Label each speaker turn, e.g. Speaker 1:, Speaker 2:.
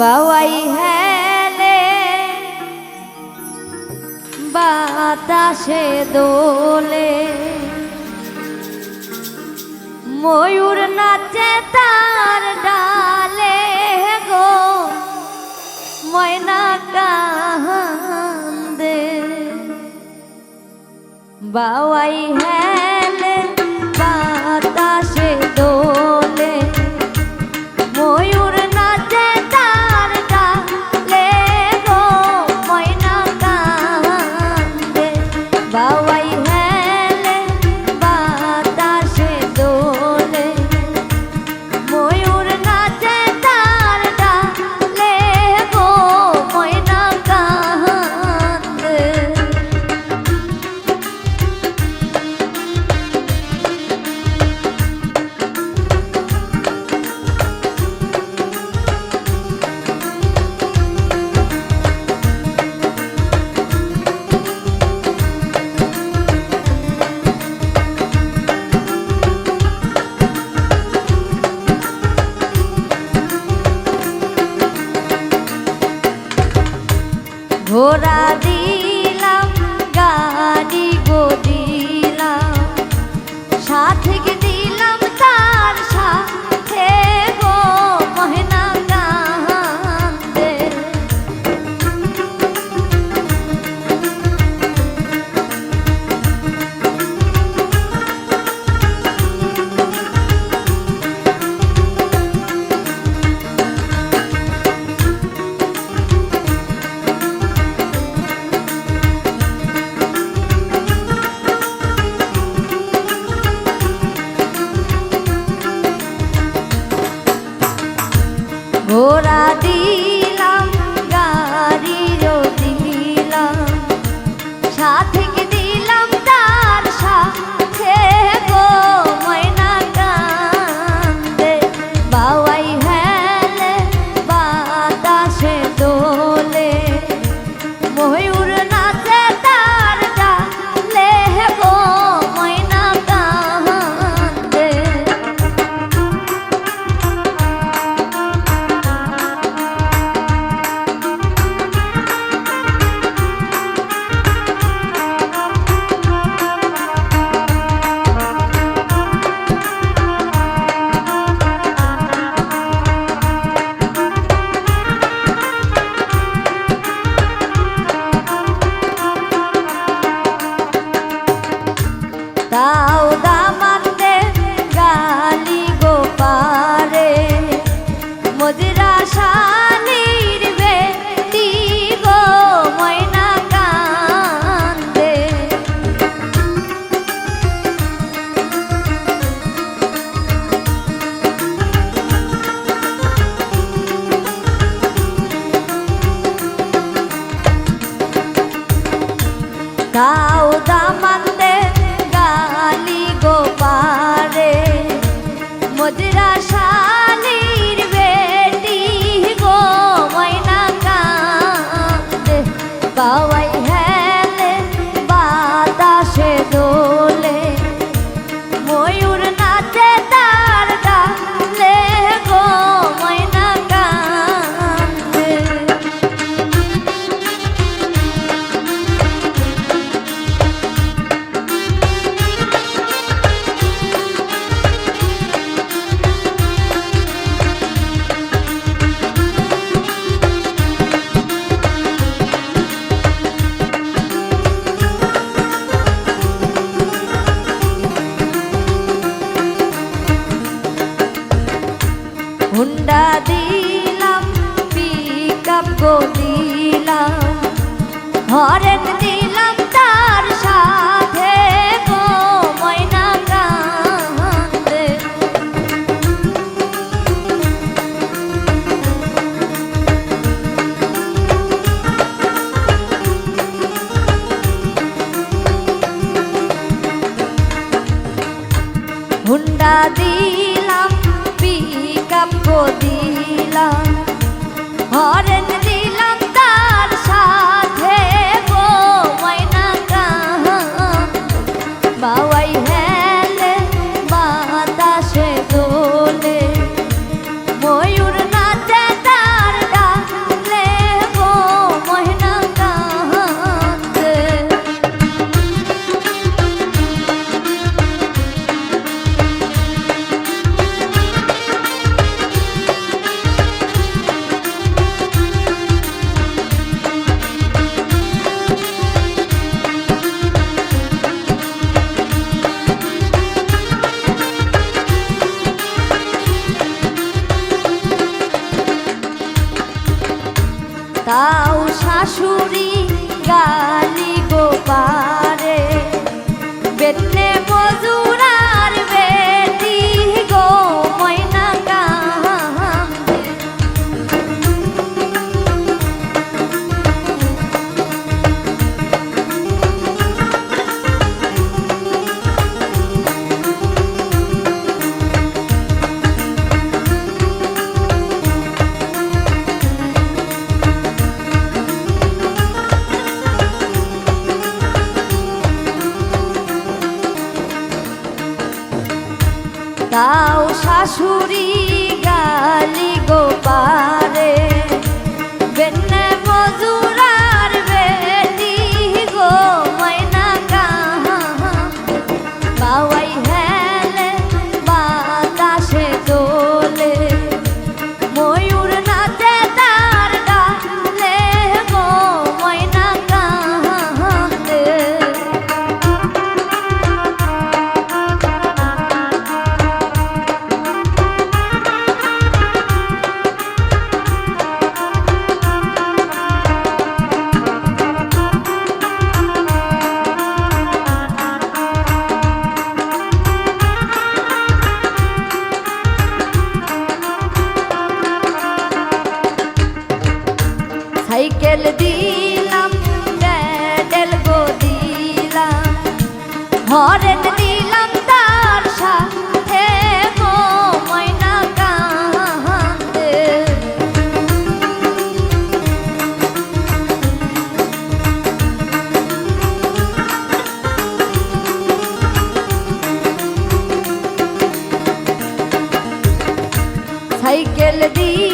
Speaker 1: বাওয়াই হেলে বাতাসে দোলে। ময়ূর নাচে তা ঘোড়া দি হুন্ডা দিলাম পিক আপ গো দিলাম। হরেন দিলাম তাও শাশুড়ি গালি গোপারে। বেতনে হরেন দিলাম তার সাথে ময়না কান্দে সাইকেল দিয়ে